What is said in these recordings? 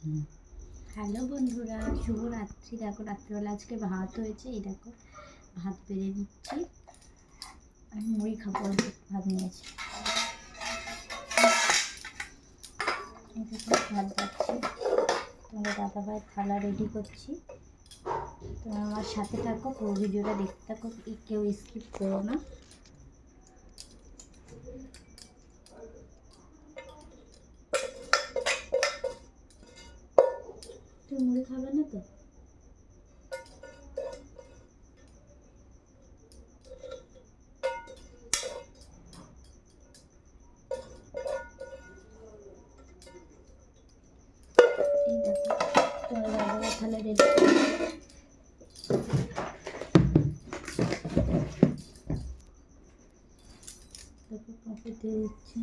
Hello বন্ধুরা, শুভ রাত্রি। দেখো, রাত্রিবেলা আজকে ভাত হয়েছে, এই দেখো, ভাত বেড়ে দিচ্ছি আমি মুড়ি খাব ভাত নিয়েছি ভাত যাচ্ছি তোমাদের দাদা ভাই থালা রেডি করছি। তোমরা আমার সাথে থাকো, পুরো ভিডিওটা দেখতে থাকো কেউ স্কিপ করো না। মুড়ি খাবে না তো? থালা রেডি দিয়ে দিচ্ছি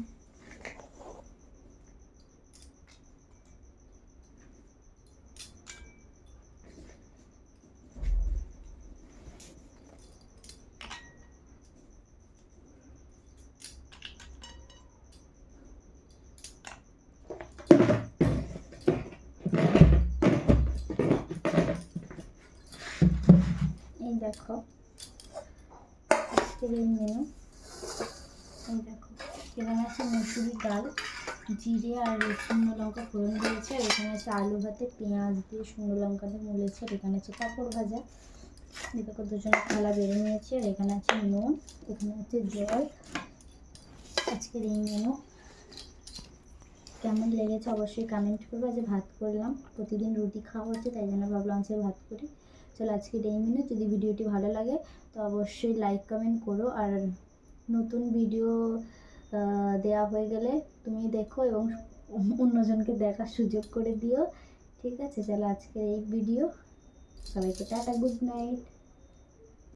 এই দেখো। আজকের এই মেনু এই দেখো, এখানে আছে মুসুরি ডাল, জিরে আর শুকনো লঙ্কা ফোড়ন দিয়েছে, আর এখানে আছে আলু ভাতে পেঁয়াজ দিয়ে শুকনো লঙ্কা দিয়ে মুলেছে, আর এখানে আছে পাঁপড় ভাজা। দেখো, দুজনে থালা বেড়ে নিয়েছে, আর এখানে আছে নুন, এখানে আছে জল। আজকের এই মেনু কেমন লেগেছে অবশ্যই কমেন্ট করবে। যে ভাত করলাম। প্রতিদিন রুটি খাওয়া হচ্ছে, তাই জন্য ভাবলাম আজকে ভাত করি। চলো আজকে এই মিনিট। যদি ভিডিওটি ভালো লাগে, তো অবশ্যই লাইক কমেন্ট করো। আর নতুন ভিডিও দেয়া হয়ে গেলে তুমি দেখো এবং অন্যজনকে দেখার সুযোগ করে দিও। ঠিক আছে, চলো আজকের এই ভিডিও সবাইকে টাটা গুড নাইট